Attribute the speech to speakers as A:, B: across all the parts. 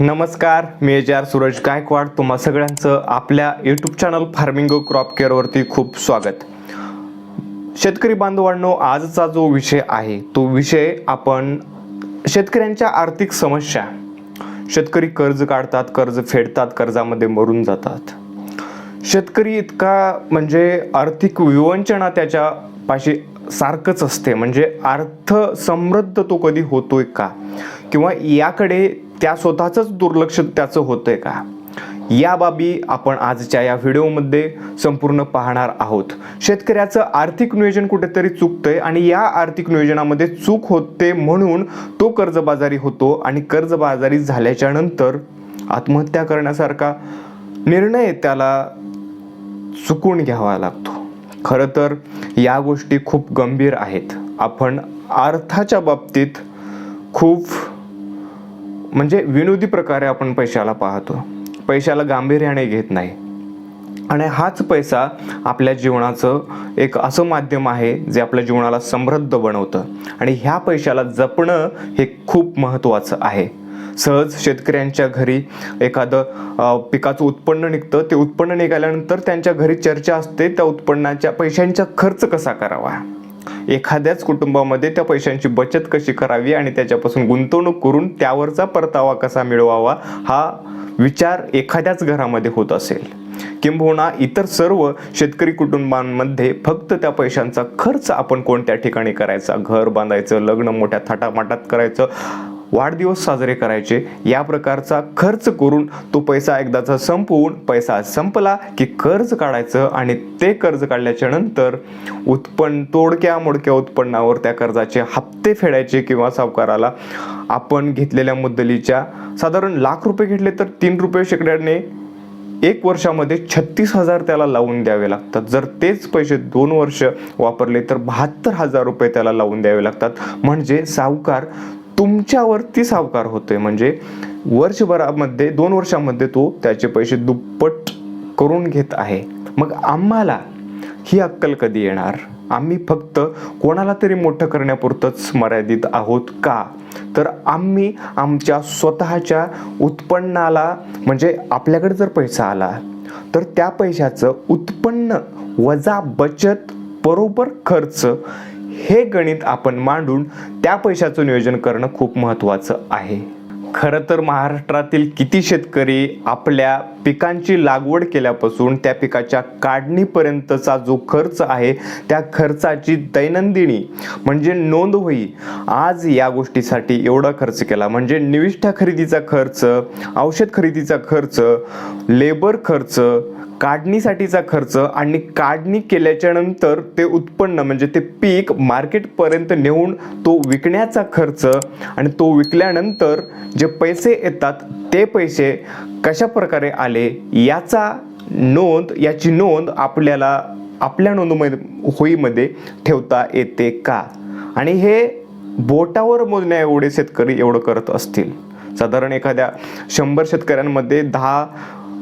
A: नमस्कार मी H R Suraj Gaikwad. तुम्हा सगळ्यांचं आपल्या यूट्यूब चॅनल फार्मिंग क्रॉप केअरवरती खूप स्वागत. शेतकरी बांधवांनो आजचा जो विषय आहे तो विषय आपण शेतकऱ्यांच्या आर्थिक समस्या शेतकरी कर्ज काढतात कर्ज फेडतात कर्जामध्ये मरून जातात. शेतकरी इतका म्हणजे आर्थिक विवंचना त्याच्या पाशी सारखंच असते. म्हणजे अर्थ समृद्ध तो कधी होतोय का? किंवा याकडे त्या स्वतःच दुर्लक्ष त्याचं होतंय का? या बाबी आपण आजच्या या व्हिडिओमध्ये संपूर्ण पाहणार आहोत. शेतकऱ्याचं आर्थिक नियोजन कुठेतरी चुकतंय आणि या आर्थिक नियोजनामध्ये चूक होते म्हणून तो कर्जबाजारी होतो आणि कर्जबाजारी झाल्याच्यानंतर आत्महत्या करण्यासारखा निर्णय त्याला चुकून घ्यावा लागतो. खरं तर या गोष्टी खूप गंभीर आहेत. आपण अर्थाच्या बाबतीत खूप म्हणजे विनोदी प्रकारे आपण पैशाला पाहतो. पैशाला गांभीर्याने घेत नाही. आणि हाच पैसा आपल्या जीवनाचं एक असं माध्यम आहे जे आपल्या जीवनाला समृद्ध बनवतं. आणि ह्या पैशाला जपणं हे खूप महत्त्वाचं आहे. सहज शेतकऱ्यांच्या घरी एखादं पिकाचं उत्पन्न निघतं. ते उत्पन्न निघाल्यानंतर त्यांच्या घरी चर्चा असते. त्या उत्पन्नाच्या पैशांचा खर्च कसा करावा? एखाद्याच कुटुंबामध्ये त्या पैशांची बचत कशी करावी आणि त्याच्यापासून गुंतवणूक करून त्यावरचा परतावा कसा मिळवावा हा विचार एखाद्याच घरामध्ये होत असेल. किंबहुना इतर सर्व शेतकरी कुटुंबांमध्ये फक्त त्या पैशांचा खर्च आपण कोणत्या ठिकाणी करायचा? घर बांधायचं लग्न मोठ्या थाटामाटात करायचं वाढदिवस साजरे करायचे. या प्रकारचा खर्च करून तो पैसा एकदाचा संपवून पैसा संपला की कर्ज काढायचं आणि ते कर्ज काढल्याच्या नंतर उत्पन्न तोडक्या मोडक्या उत्पन्नावर त्या कर्जाचे हप्ते फेडायचे किंवा सावकाराला आपण घेतलेल्या मुद्दलीच्या साधारण लाख रुपये घेतले तर तीन रुपये शेकड्याने एक वर्षामध्ये छत्तीस हजार त्याला लावून द्यावे लागतात. जर तेच पैसे दोन वर्ष वापरले तर बहात्तर हजार रुपये त्याला लावून द्यावे लागतात. म्हणजे सावकार तुमच्यावरती सावकार होतोय. म्हणजे वर्षभरामध्ये दोन वर्षामध्ये तो त्याचे पैसे दुप्पट करून घेत आहे. मग आम्हाला ही अक्कल कधी येणार? आम्ही फक्त कोणाला तरी मोठं करण्यापुरतंच मर्यादित आहोत का? तर आम्ही आमच्या स्वतःच्या उत्पन्नाला म्हणजे आपल्याकडे जर पैसा आला तर त्या पैशाचं उत्पन्न वजा बचत बरोबर खर्च हे गणित आपण मांडून त्या पैशाचं नियोजन करणं खूप महत्त्वाचं आहे. खरं तर महाराष्ट्रातील किती शेतकरी आपल्या पिकांची लागवड केल्यापासून त्या पिकाच्या काढणीपर्यंतचा जो खर्च आहे त्या खर्चाची दैनंदिनी म्हणजे नोंद होई. आज या गोष्टीसाठी एवढा खर्च केला. म्हणजे निविष्ठा खरेदीचा खर्च औषध खरेदीचा खर्च लेबर खर्च काढणीसाठीचा खर्च आणि काढणी केल्याच्यानंतर ते उत्पन्न म्हणजे ते पीक मार्केटपर्यंत नेऊन तो विकण्याचा खर्च आणि तो विकल्यानंतर जे पैसे येतात ते पैसे कशा प्रकारे आले याचा नोंद याची नोंद आपल्याला आपल्या नोंदमध्ये होईमध्ये ठेवता येते का? आणि हे बोटावर मोजण्या एवढे शेतकरी एवढं करत असतील. साधारण एखाद्या शंभर शेतकऱ्यांमध्ये दहा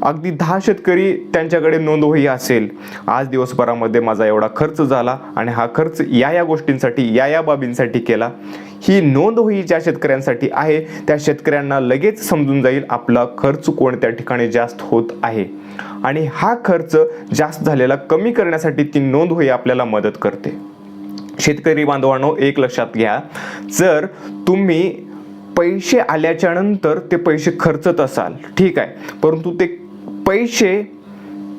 A: अगदी दहा शेतकरी त्यांच्याकडे नोंदवही असेल. आज दिवसभरामध्ये माझा एवढा खर्च झाला आणि हा खर्च या या गोष्टींसाठी या या बाबींसाठी केला. ही नोंदवही ज्या शेतकऱ्यांसाठी आहे त्या शेतकऱ्यांना लगेच समजून जाईल आपला खर्च कोणत्या ठिकाणी जास्त होत आहे. आणि हा खर्च जास्त झालेला कमी करण्यासाठी ती नोंदवही आपल्याला मदत करते. शेतकरी बांधवांनो एक लक्षात घ्या. जर तुम्ही पैसे आल्याच्यानंतर ते पैसे खर्चत असाल ठीक आहे. परंतु ते पैसे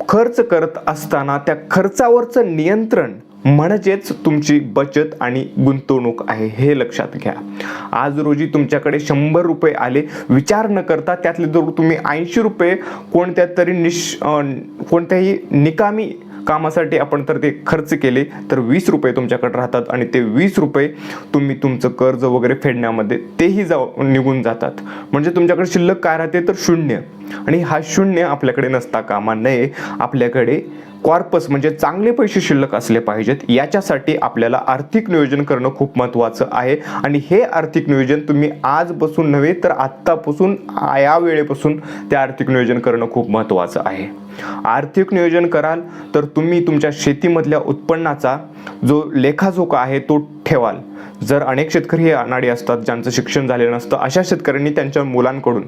A: खर्च करत असताना त्या खर्चावरचं नियंत्रण म्हणजेच तुमची बचत आणि गुंतवणूक आहे हे लक्षात घ्या. आज रोजी तुमच्याकडे शंभर रुपये आले विचार न करता त्यातले जर तुम्ही ऐंशी रुपये कोणत्या तरी निश कोणत्याही निकामी कामासाठी आपण तर ते खर्च केले तर वीस रुपये तुमच्याकडे राहतात आणि ते वीस रुपये तुम्ही तुमचं कर्ज वगैरे फेडण्यामध्ये तेही जाऊ निघून जातात. म्हणजे तुमच्याकडे शिल्लक काय राहते? तर शून्य. आणि हा शून्य आपल्याकडे नसता कामा नये. आपल्याकडे कॉर्पस म्हणजे चांगले पैसे शिल्लक असले पाहिजेत. याच्यासाठी आपल्याला आर्थिक नियोजन करणं खूप महत्त्वाचं आहे. आणि हे आर्थिक नियोजन तुम्ही आजपासून नव्हे तर आत्तापासून या वेळेपासून ते आर्थिक नियोजन करणं खूप महत्त्वाचं आहे. आर्थिक नियोजन कराल तर तुम्ही तुमच्या शेतीमधल्या उत्पन्नाचा जो लेखाजोखा आहे तो ठेवाल. जर अनेक शेतकरी हे अनाडी असतात ज्यांचं शिक्षण झालेलं नसतं अशा शेतकऱ्यांनी त्यांच्या मुलांकडून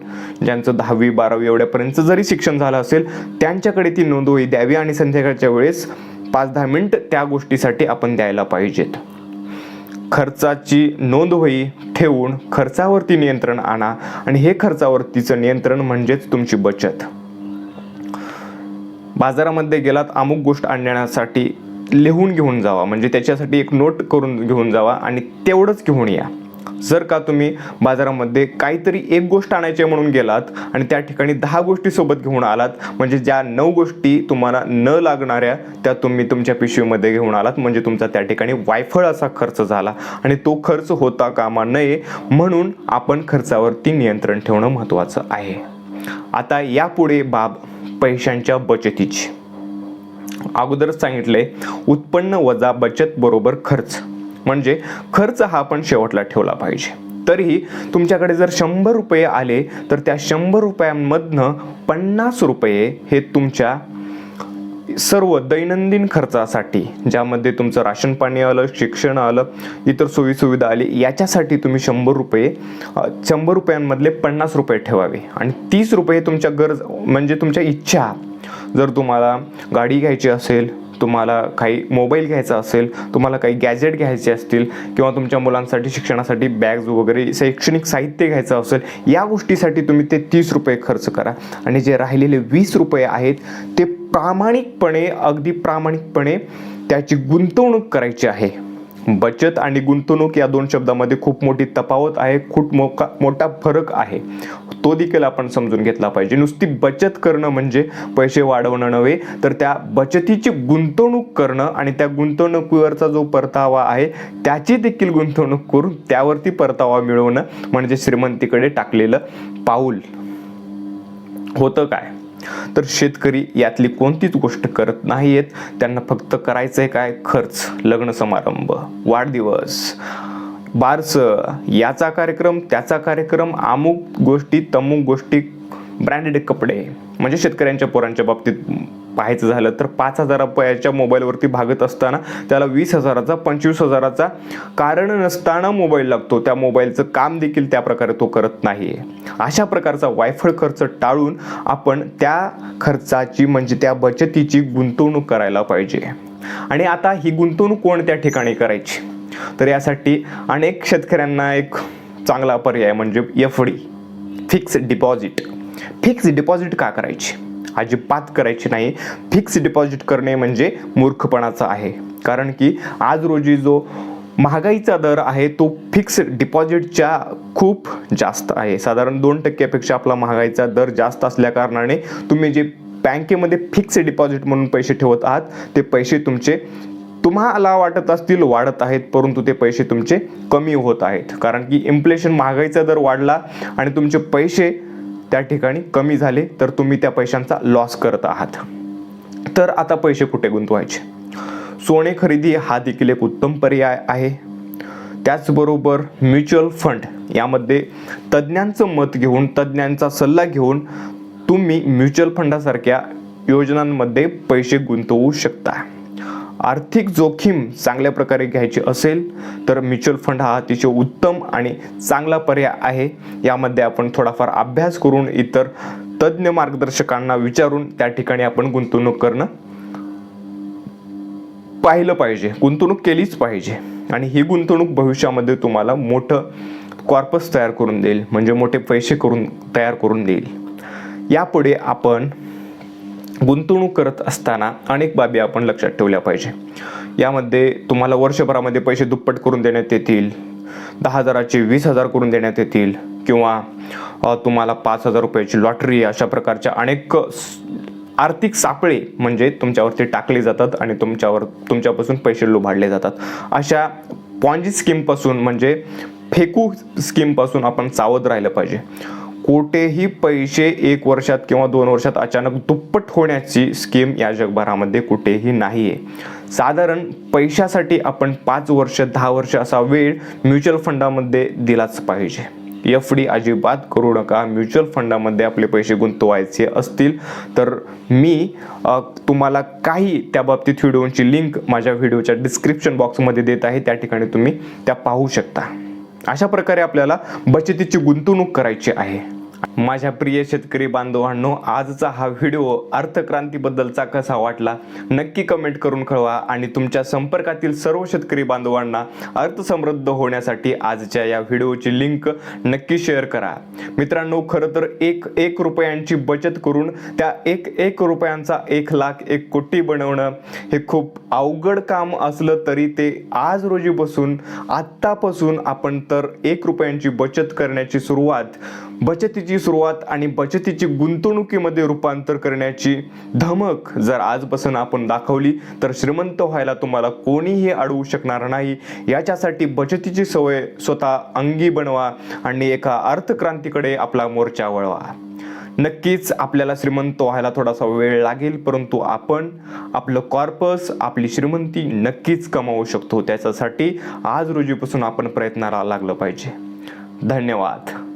A: ज्यांचं दहावी बारावी एवढ्यापर्यंत जरी शिक्षण झालं असेल त्यांच्याकडे ती नोंदवही द्यावी आणि संध्याकाळच्या वेळेस पाच दहा मिनिट त्या गोष्टीसाठी आपण द्यायला पाहिजेत. खर्चाची नोंदवही ठेवून खर्चावरती नियंत्रण आणा आणि हे खर्चावरतीचं नियंत्रण म्हणजेच तुमची बचत. बाजारामध्ये गेलात अमुक गोष्ट आणण्यासाठी लिहून घेऊन जावा. म्हणजे त्याच्यासाठी एक नोट करून घेऊन जावा आणि तेवढंच घेऊन या. जर का तुम्ही बाजारामध्ये काहीतरी एक गोष्ट आणायची म्हणून गेलात आणि त्या ठिकाणी दहा गोष्टी सोबत घेऊन आलात म्हणजे ज्या नऊ गोष्टी तुम्हाला न लागणाऱ्या त्या तुम्ही तुमच्या पिशवीमध्ये घेऊन आलात म्हणजे तुमचा त्या ठिकाणी वायफळ असा खर्च झाला आणि तो खर्च होता कामा नये म्हणून आपण खर्चावरती नियंत्रण ठेवणं महत्त्वाचं आहे. आता यापुढे बाब पैशांच्या बचतीची. अगोदरच सांगितले उत्पन्न वजा बचत बरोबर खर्च. म्हणजे खर्च हा आपण शेवटला ठेवला पाहिजे. तरीही तुमच्याकडे जर शंभर रुपये आले तर त्या शंभर रुपयांमधनं पन्नास रुपये हे तुमच्या सर्व दैनंदिन खर्चासाठी ज्यामध्ये तुमचं राशन पाणी आलं शिक्षण आलं इतर सोयीसुविधा आली याच्यासाठी तुम्ही शंभर रुपये शंभर रुपयांमधले पन्नास रुपये ठेवावे. आणि तीस रुपये तुमच्या गरज म्हणजे तुमच्या इच्छा. जर तुम्हाला गाडी घ्यायची असेल तुम्हाला काही मोबाईल घ्यायचा असेल तुम्हाला काही गॅजेट घ्यायचे असतील किंवा तुमच्या मुलांसाठी शिक्षणासाठी बॅग्स वगैरे शैक्षणिक साहित्य घ्यायचं असेल या गोष्टीसाठी तुम्ही ते तीस रुपये खर्च करा. आणि जे राहिलेले वीस रुपये आहेत ते प्रामाणिकपणे अगदी प्रामाणिकपणे त्याची गुंतवणूक करायची आहे. बचत आणि गुंतवणूक या दोन शब्दामध्ये खूप मोठी तफावत आहे खूप मोका मोठा फरक आहे. तो देखील आपण समजून घेतला पाहिजे. नुसती बचत करणं म्हणजे पैसे वाढवणं नव्हे तर त्या बचतीची गुंतवणूक करणं आणि त्या गुंतवणुकीवरचा जो परतावा आहे त्याची देखील गुंतवणूक करून त्यावरती परतावा मिळवणं म्हणजे श्रीमंतीकडे टाकलेलं पाऊल. होतं काय? तर शेतकरी यातली कोणतीच गोष्ट करत नाहीयेत. त्यांना फक्त करायचंय काय? खर्च लग्न समारंभ वाढदिवस. बारस याचा कार्यक्रम त्याचा कार्यक्रम अमुक गोष्टी तमुक गोष्टी ब्रँडेड कपडे. म्हणजे शेतकऱ्यांच्या पोरांच्या बाबतीत पाहायचं झालं तर पाच हजार रुपयाच्या मोबाईलवरती भागत असताना त्याला वीस हजाराचा पंचवीस हजाराचा कारण नसताना मोबाईल लागतो. त्या मोबाईलचं काम देखील त्या प्रकारे तो करत नाही अशा प्रकारचा वायफळ खर्च टाळून आपण त्या खर्चाची म्हणजे त्या बचतीची गुंतवणूक करायला पाहिजे. आणि आता ही गुंतवणूक कोणत्या ठिकाणी करायची? तर यासाठी अनेक शेतकऱ्यांना एक चांगला पर्याय म्हणजे F D fix deposit. Fix deposit का करायची? अजिबात करायची नाही. फिक्स डिपॉझिट करणे म्हणजे मूर्खपणाचं आहे. कारण की आज रोजी जो महागाईचा दर आहे तो फिक्स डिपॉझिटच्या खूप जास्त आहे. साधारण दोन टक्क्यापेक्षा आपला महागाईचा दर जास्त असल्या कारणाने तुम्ही जे बँकेमध्ये फिक्स डिपॉझिट म्हणून पैसे ठेवत आहात ते पैसे तुमचे तुम्हाला वाटत असतील वाढत आहेत परंतु ते पैसे तुमचे कमी होत आहेत. कारण की इन्फ्लेशन महागाईचा दर वाढला आणि तुमचे पैसे त्या ठिकाणी कमी झाले तर तुम्ही त्या पैशांचा लॉस करत आहात. तर आता पैसे कुठे गुंतवायचे? सोने खरेदी हा देखील एक उत्तम पर्याय आहे. त्याचबरोबर म्युच्युअल फंड यामध्ये तज्ज्ञांचं मत घेऊन तज्ज्ञांचा सल्ला घेऊन तुम्ही म्युच्युअल फंडासारख्या योजनांमध्ये पैसे गुंतवू शकता. आर्थिक जोखीम चांगल्या प्रकारे घ्यायची असेल तर म्युच्युअल फंड हा अतिशय उत्तम आणि चांगला पर्याय आहे. यामध्ये आपण थोडाफार अभ्यास करून इतर तज्ज्ञ मार्गदर्शकांना विचारून त्या ठिकाणी आपण गुंतवणूक करणं पाहिलं पाहिजे. गुंतवणूक केलीच पाहिजे. आणि ही गुंतवणूक भविष्यामध्ये तुम्हाला मोठं कॉर्पस तयार करून देईल. म्हणजे मोठे पैसे करून तयार करून देईल. यापुढे आपण गुंतवणूक करत असताना अनेक बाबी आपण लक्षात ठेवल्या पाहिजे. यामध्ये तुम्हाला वर्षभरामध्ये पैसे दुप्पट करून देण्यात येतील दहा हजाराचे वीस हजार करून देण्यात येतील किंवा तुम्हाला पाच हजार रुपयाची लॉटरी अशा प्रकारच्या अनेक आर्थिक सापळे म्हणजे तुमच्यावरती टाकले जातात आणि तुमच्यावर तुमच्यापासून पैसे लुभाडले जातात. अशा पॉन्जी स्कीमपासून म्हणजे फेकू स्कीमपासून आपण सावध राहिलं पाहिजे. कोठेही पैसे एक वर्षात किंवा दोन वर्षात अचानक दुप्पट होण्याची स्कीम या जगभरामध्ये कुठेही नाही आहे साधारण पैशासाठी आपण पाच वर्ष दहा वर्ष असा वेळ म्युच्युअल फंडामध्ये दिलाच पाहिजे. एफ डी अजिबात करू नका. म्युच्युअल फंडामध्ये आपले पैसे गुंतवायचे असतील तर मी तुम्हाला काही त्या बाबतीत व्हिडिओची लिंक माझ्या व्हिडिओच्या डिस्क्रिप्शन बॉक्समध्ये देत आहे. त्या ठिकाणी तुम्ही त्या पाहू शकता. अशा प्रकारे आपल्याला बचतीची गुंतवणूक करायची आहे. माझ्या प्रिय शेतकरी बांधवांनो आजचा हा व्हिडिओ अर्थक्रांतीबद्दलचा कसा वाटला नक्की कमेंट करून कळवा आणि तुमच्या संपर्कातील सर्व शेतकरी बांधवांना अर्थसमृद्ध होण्यासाठी आजच्या या व्हिडिओची लिंक नक्की शेअर करा. मित्रांनो खरं तर एक एक रुपयांची बचत करून त्या एक एक रुपयांचा एक लाख एक कोटी बनवणं हे खूप अवघड काम असलं तरी ते आज रोजी बसून आत्तापासून आपण तर एक रुपयांची बचत करण्याची सुरुवात बचतीची सुरुवात आणि बचतीची गुंतवणुकीमध्ये रूपांतर करण्याची धमक जर आजपासून आपण दाखवली तर श्रीमंत व्हायला तुम्हाला कोणीही अडवू शकणार नाही. याच्यासाठी बचतीची सवय स्वतः अंगी बनवा आणि एका अर्थक्रांतीकडे आपला मोर्चा वळवा. नक्कीच आपल्याला श्रीमंत व्हायला थोडासा वेळ लागेल परंतु आपण आपलं कॉर्पस आपली श्रीमंती नक्कीच कमावू शकतो. त्याच्यासाठी आज रोजीपासून आपण प्रयत्नाला लागलं पाहिजे. धन्यवाद.